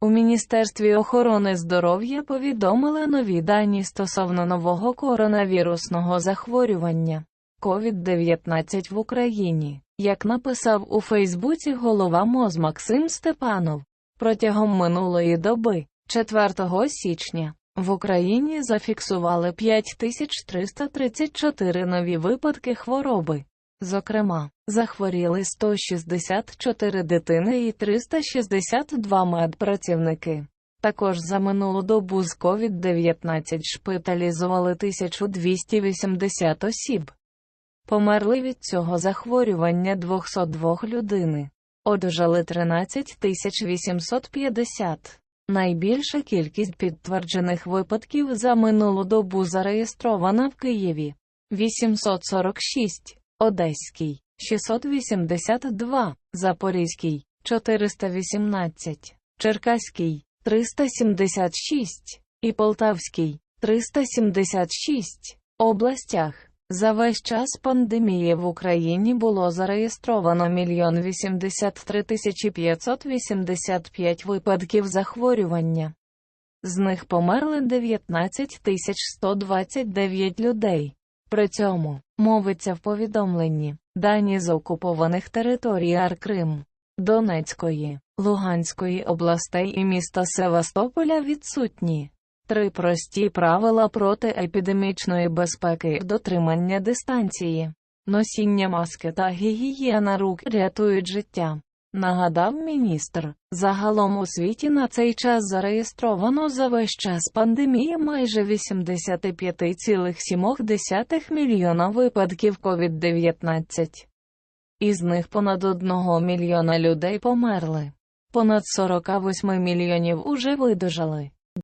У Міністерстві охорони здоров'я повідомили нові дані стосовно нового коронавірусного захворювання COVID-19 в Україні. Як написав у Фейсбуці голова МОЗ Максим Степанов, протягом минулої доби, 4 січня, в Україні зафіксували 5334 нові випадки хвороби. Зокрема, захворіли 164 дитини і 362 медпрацівники. Також за минулу добу з COVID-19 шпиталізували 1280 осіб. Померли від цього захворювання 202 людини. Одужали 13 850. Найбільша кількість підтверджених випадків за минулу добу зареєстрована в Києві 846, Одеський 682, Запорізький 418, Черкаський 376 і Полтавський 376 областях. За весь час пандемії в Україні було зареєстровано 1 83 585 випадків захворювання. З них померли 19 129 людей. При цьому, мовиться в повідомленні, дані з окупованих територій Аркрим, Донецької, Луганської областей і міста Севастополя відсутні. Три прості правила протиепідемічної безпеки дотримання дистанції, носіння маски та гігієна рук рятують життя. Нагадав міністр, загалом у світі на цей час зареєстровано за весь час пандемії майже 85,7 мільйона випадків COVID-19. Із них понад 1 мільйона людей померли. Понад 48 мільйонів уже видужали.